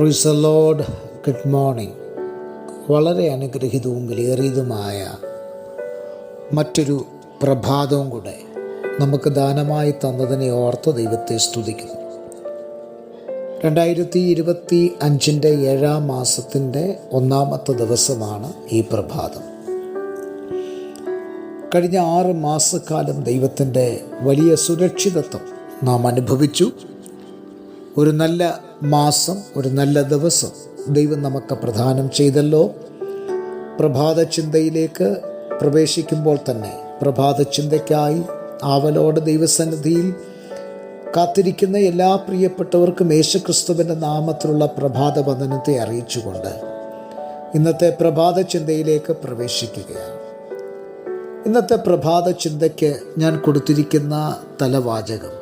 പ്രൊയ്സ് load good morning വളരെ അനുഗ്രഹീതവും വിലയേറിയതുമായ മറ്റൊരു പ്രഭാതവും കൂടെ നമുക്ക് ദാനമായി തന്നതിനെ ഓർത്ത് ദൈവത്തെ സ്തുതിക്കുന്നു. രണ്ടായിരത്തി ഇരുപത്തി അഞ്ചിന്റെ ഏഴാം മാസത്തിന്റെ ഒന്നാമത്തെ ദിവസമാണ് ഈ പ്രഭാതം. കഴിഞ്ഞ ആറ് മാസക്കാലം ദൈവത്തിന്റെ വലിയ സുരക്ഷിതത്വം നാം അനുഭവിച്ചു. ഒരു നല്ല മാസം ഒരു നല്ല ദിവസം ദൈവം നമുക്ക് പ്രദാനം ചെയ്തല്ലോ. പ്രഭാത ചിന്തയിലേക്ക് പ്രവേശിക്കുമ്പോൾ തന്നെ പ്രഭാത ചിന്തയ്ക്കായി ആവലോട് ദൈവസന്നിധിയിൽ കാത്തിരിക്കുന്ന എല്ലാ പ്രിയപ്പെട്ടവർക്കും യേശുക്രിസ്തുവിന്റെ നാമത്തിലുള്ള പ്രഭാത വന്ദനത്തെ അറിയിച്ചുകൊണ്ട് ഇന്നത്തെ പ്രഭാത ചിന്തയിലേക്ക് പ്രവേശിക്കുകയാണ്. ഇന്നത്തെ പ്രഭാത ചിന്തയ്ക്ക് ഞാൻ കൊടുത്തിരിക്കുന്ന തലവാചകം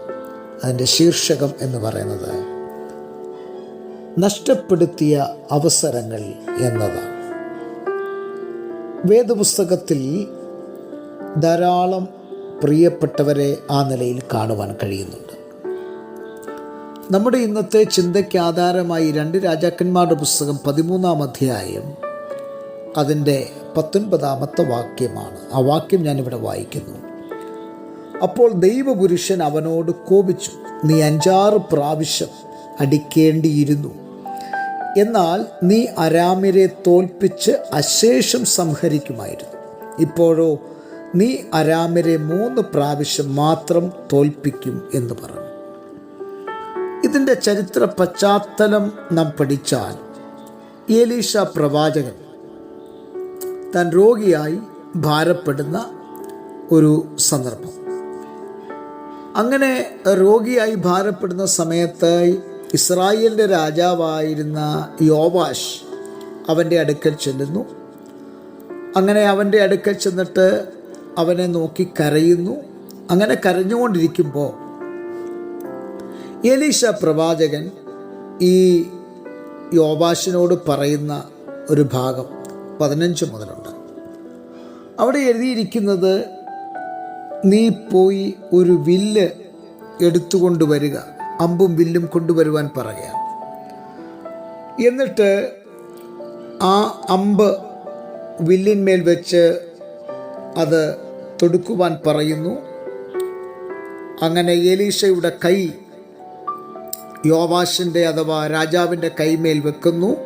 അതിന്റെ ശീർഷകം എന്ന് പറയുന്നത് നഷ്ടപ്പെടുത്തിയ അവസരങ്ങൾ എന്നതാണ്. വേദപുസ്തകത്തിൽ ധാരാളം പ്രിയപ്പെട്ടവരെ ആ നിലയിൽ കാണുവാൻ കഴിയുന്നുണ്ട്. നമ്മുടെ ഇന്നത്തെ ചിന്തയ്ക്ക് ആധാരമായി രണ്ട് രാജാക്കന്മാരുടെ പുസ്തകം പതിമൂന്നാം അധ്യായം അതിന്റെ പത്തൊൻപതാമത്തെ വാക്യമാണ്. ആ വാക്യം ഞാനിവിടെ വായിക്കുന്നു. അപ്പോൾ ദൈവപുരുഷൻ അവനോട് കോപിച്ചു നീ അഞ്ചാറ് പ്രാവശ്യം അടിക്കേണ്ടിയിരുന്നു. എന്നാൽ നീ അരാമിരെ തോൽപ്പിച്ച് അശേഷം സംഹരിക്കുമായിരുന്നു. ഇപ്പോഴോ നീ അരാമിരെ മൂന്ന് പ്രാവശ്യം മാത്രം തോൽപ്പിക്കും എന്ന് പറഞ്ഞു. ഇതിന്റെ ചരിത്ര പശ്ചാത്തലം നാം പഠിച്ചാൽ ഏലീഷ പ്രവാചകൻ താൻ രോഗിയായി ഭാരപ്പെടുന്ന ഒരു സന്ദർഭം. അങ്ങനെ രോഗിയായി ഭാരപ്പെടുന്ന സമയത്ത് ഇസ്രായേലിന്റെ രാജാവായിരുന്ന യോവാഷ് അവന്റെ അടുക്കൽ ചെല്ലുന്നു. അങ്ങനെ അവന്റെ അടുക്കൽ ചെന്നിട്ട് അവനെ നോക്കി കരയുന്നു. അങ്ങനെ കരഞ്ഞുകൊണ്ടിരിക്കുമ്പോൾ എലീഷ പ്രവാചകൻ ഈ യോവാഷിനോട് പറയുന്ന ഒരു ഭാഗം പതിനഞ്ച് മുതലുണ്ട്. അവിടെ എഴുതിയിരിക്കുന്നത് നീ പോയി ഒരു വില്ല് എടുത്തുകൊണ്ട് വരിക. അമ്പും വില്ലും കൊണ്ടുവരുവാൻ പറയാം. എന്നിട്ട് ആ അമ്പ് വില്ലിന്മേൽ വെച്ച് അത് തൊടുക്കുവാൻ പറയുന്നു. അങ്ങനെ എലീഷയുടെ കൈ യോവാശിന്റെ അഥവാ രാജാവിന്റെ കൈമേൽ വെക്കുന്നു.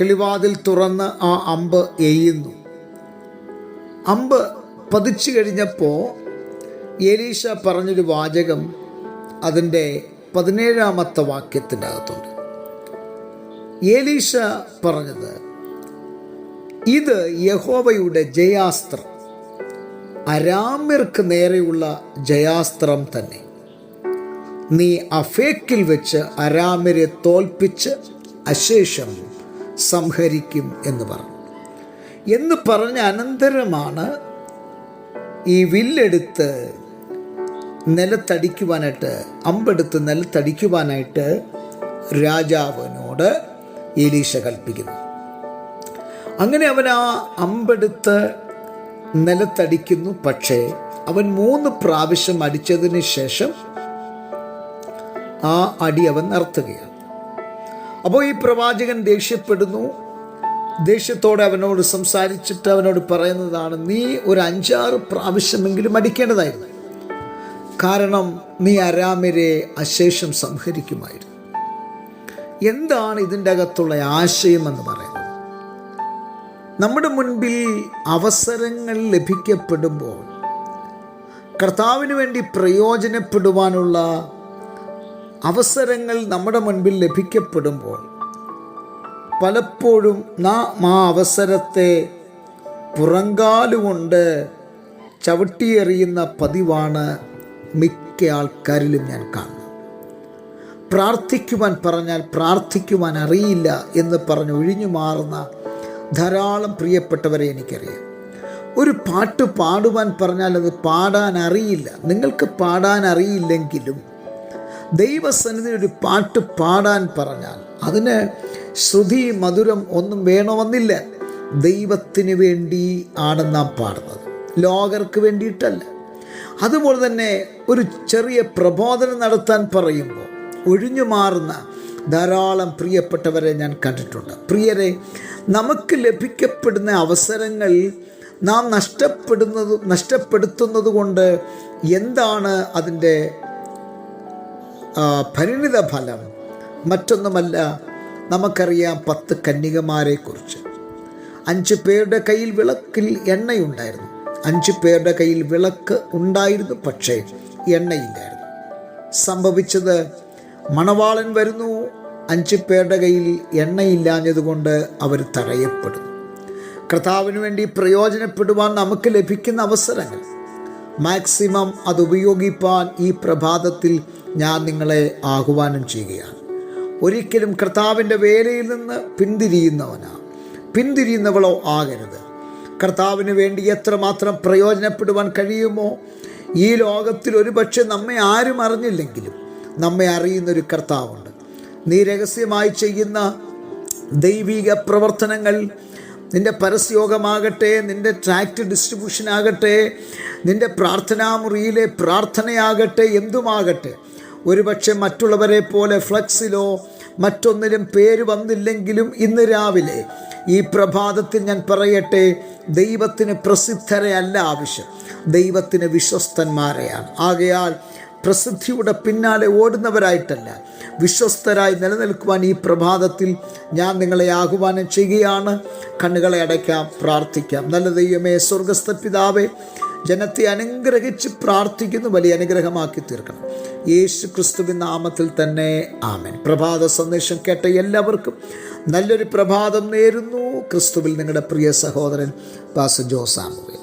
കിളിവാതിൽ തുറന്ന് ആ അമ്പ് എയ്യുന്നു. അമ്പ് പതിച്ചു കഴിഞ്ഞപ്പോൾ എലീഷ പറഞ്ഞൊരു വാചകം അതിന്റെ പതിനേഴാമത്തെ വാക്യത്തിന്റെ അകത്തുണ്ട് ഏലീഷ പറഞ്ഞത് ഇത് യഹോവയുടെ ജയാസ്ത്രം. അരാമ്യർക്ക് നേരെയുള്ള ജയാസ്ത്രം തന്നെ. നീ അഫേക്കിൽ വെച്ച് അരാമ്യരെ തോൽപ്പിച്ച് അശേഷം സംഹരിക്കും എന്ന് പറഞ്ഞു. എന്ന് പറഞ്ഞ അനന്തരമാണ് ഈ വില്ലെടുത്ത് നിലത്തടിക്കുവാനായിട്ട് അമ്പെടുത്ത് നിലത്തടിക്കുവാനായിട്ട് രാജാവിനോട് എലീശ കൽപ്പിക്കുന്നു. അങ്ങനെ അവൻ ആ അമ്പെടുത്ത് നിലത്തടിക്കുന്നു. പക്ഷേ അവൻ മൂന്ന് പ്രാവശ്യം അടിച്ചതിന് ശേഷം ആ അടി അവൻ നിർത്തുകയാണ്. അപ്പോൾ ഈ പ്രവാചകൻ ദേഷ്യപ്പെടുന്നു. ദേഷ്യത്തോടെ അവനോട് സംസാരിച്ചിട്ട് അവനോട് പറയുന്നതാണ് നീ ഒരു അഞ്ചാറ് പ്രാവശ്യമെങ്കിലും അടിക്കേണ്ടതായിരുന്നു. കാരണം നീ അരാമിരെ അശേഷം സംഹരിക്കുമായിരുന്നു. എന്താണ് ഇതിന്റെ അകത്തുള്ള ആശയം എന്ന് പറയുന്നത്? നമ്മുടെ മുൻപിൽ അവസരങ്ങൾ ലഭിക്കപ്പെടുമ്പോൾ കർത്താവിന് വേണ്ടി പ്രയോജനപ്പെടുവാനുള്ള അവസരങ്ങൾ നമ്മുടെ മുൻപിൽ ലഭിക്കപ്പെടുമ്പോൾ പലപ്പോഴും നാം ആ അവസരത്തെ പുറങ്കാലുകൊണ്ട് ചവിട്ടിയെറിയുന്ന പതിവാണ് മിക്ക ആൾക്കാരിലും ഞാൻ കാണുന്നു. പ്രാർത്ഥിക്കുവാൻ പറഞ്ഞാൽ പ്രാർത്ഥിക്കുവാൻ അറിയില്ല എന്ന് പറഞ്ഞ് ഒഴിഞ്ഞു മാറുന്ന ധാരാളം പ്രിയപ്പെട്ടവരെ എനിക്കറിയാം. ഒരു പാട്ട് പാടുവാൻ പറഞ്ഞാൽ അത് പാടാൻ അറിയില്ല. നിങ്ങൾക്ക് പാടാൻ അറിയില്ലെങ്കിലും ദൈവസന്നിധി ഒരു പാട്ട് പാടാൻ പറഞ്ഞാൽ അതിന് ശ്രുതി മധുരം ഒന്നും വേണമെന്നില്ല. ദൈവത്തിന് വേണ്ടി ആണ് നാം പാടുന്നത്. ലോകർക്ക് വേണ്ടിയിട്ടല്ല. അതുപോലെ തന്നെ ഒരു ചെറിയ പ്രബോധനം നടത്താൻ പറയുമ്പോൾ ഒഴിഞ്ഞു മാറുന്ന ധാരാളം പ്രിയപ്പെട്ടവരെ ഞാൻ കണ്ടിട്ടുണ്ട്. പ്രിയരെ നമുക്ക് ലഭിക്കപ്പെടുന്ന അവസരങ്ങൾ നാം നഷ്ടപ്പെടുന്നത് നഷ്ടപ്പെടുത്തുന്നത് കൊണ്ട് എന്താണ് അതിന്റെ പരിണിത ഫലം? മറ്റൊന്നുമല്ല നമുക്കറിയാം പത്ത് കന്യകമാരെക്കുറിച്ച്. അഞ്ച് പേരുടെ കയ്യിൽ വിളക്കിൽ എണ്ണയുണ്ടായിരുന്നു. അഞ്ച് പേരുടെ കയ്യിൽ വിളക്ക് ഉണ്ടായിരുന്നു പക്ഷേ എണ്ണയില്ലായിരുന്നു. സംഭവിച്ചത് മണവാളൻ വരുന്നു. അഞ്ചു പേരുടെ കയ്യിൽ എണ്ണയില്ലാഞ്ഞതുകൊണ്ട് അവർ തടയപ്പെടുന്നു. കർത്താവിന് വേണ്ടി പ്രയോജനപ്പെടുവാൻ നമുക്ക് ലഭിക്കുന്ന അവസരങ്ങൾ. മാക്സിമം അത് ഉപയോഗിപ്പാൻ ഈ പ്രഭാതത്തിൽ ഞാൻ നിങ്ങളെ ആഹ്വാനം ചെയ്യുകയാണ്. ഒരിക്കലും കർത്താവിന്റെ വേലയിൽ നിന്ന് പിന്തിരിയുന്നവനാണ് പിന്തിരിയുന്നവളോ ആകരുത്. കർത്താവിന് വേണ്ടി എത്രമാത്രം പ്രയോജനപ്പെടുവാൻ കഴിയുമോ? ഈ ലോകത്തിൽ ഒരുപക്ഷെ നമ്മെ ആരും അറിഞ്ഞില്ലെങ്കിലും നമ്മെ അറിയുന്നൊരു കർത്താവുണ്ട്. നീ രഹസ്യമായി ചെയ്യുന്ന ദൈവിക പ്രവർത്തനങ്ങൾ നിന്റെ പരസ്യോഗമാകട്ടെ നിന്റെ ട്രാക്ട് ഡിസ്ട്രിബ്യൂഷൻ ആകട്ടെ നിന്റെ പ്രാർത്ഥനാമുറിയിലെ പ്രാർത്ഥനയാകട്ടെ എന്തുമാകട്ടെ. ഒരുപക്ഷെ മറ്റുള്ളവരെ പോലെ ഫ്ലക്സിലോ മറ്റൊന്നിലും പേര് വന്നില്ലെങ്കിലും ഇന്ന് രാവിലെ ഈ പ്രഭാതത്തിൽ ഞാൻ പറയട്ടെ ദൈവത്തിന് പ്രസിദ്ധരെ അല്ല ആവശ്യം. ദൈവത്തിന് വിശ്വസ്തന്മാരെയാണ്. ആകയാൽ പ്രസിദ്ധിയുടെ പിന്നാലെ ഓടുന്നവരായിട്ടല്ല വിശ്വസ്തരായി നിലനിൽക്കുവാൻ ഈ പ്രഭാതത്തിൽ ഞാൻ നിങ്ങളെ ആഹ്വാനം ചെയ്യുകയാണ്. കണ്ണുകളെ അടയ്ക്കാം പ്രാർത്ഥിക്കാം. നല്ല ദൈവമേ സ്വർഗസ്ഥ പിതാവേ ജനത്തെ അനുഗ്രഹിച്ച് പ്രാർത്ഥിക്കുന്നു വലിയ അനുഗ്രഹമാക്കി തീർക്കണം. യേശു ക്രിസ്തുവിൻ നാമത്തിൽ തന്നെ ആമൻ. പ്രഭാത സന്ദേശം കേട്ട എല്ലാവർക്കും നല്ലൊരു പ്രഭാതം നേരുന്നു. ക്രിസ്തുവിൽ നിങ്ങളുടെ പ്രിയ സഹോദരൻ പാസ് ജോസാമുവേ.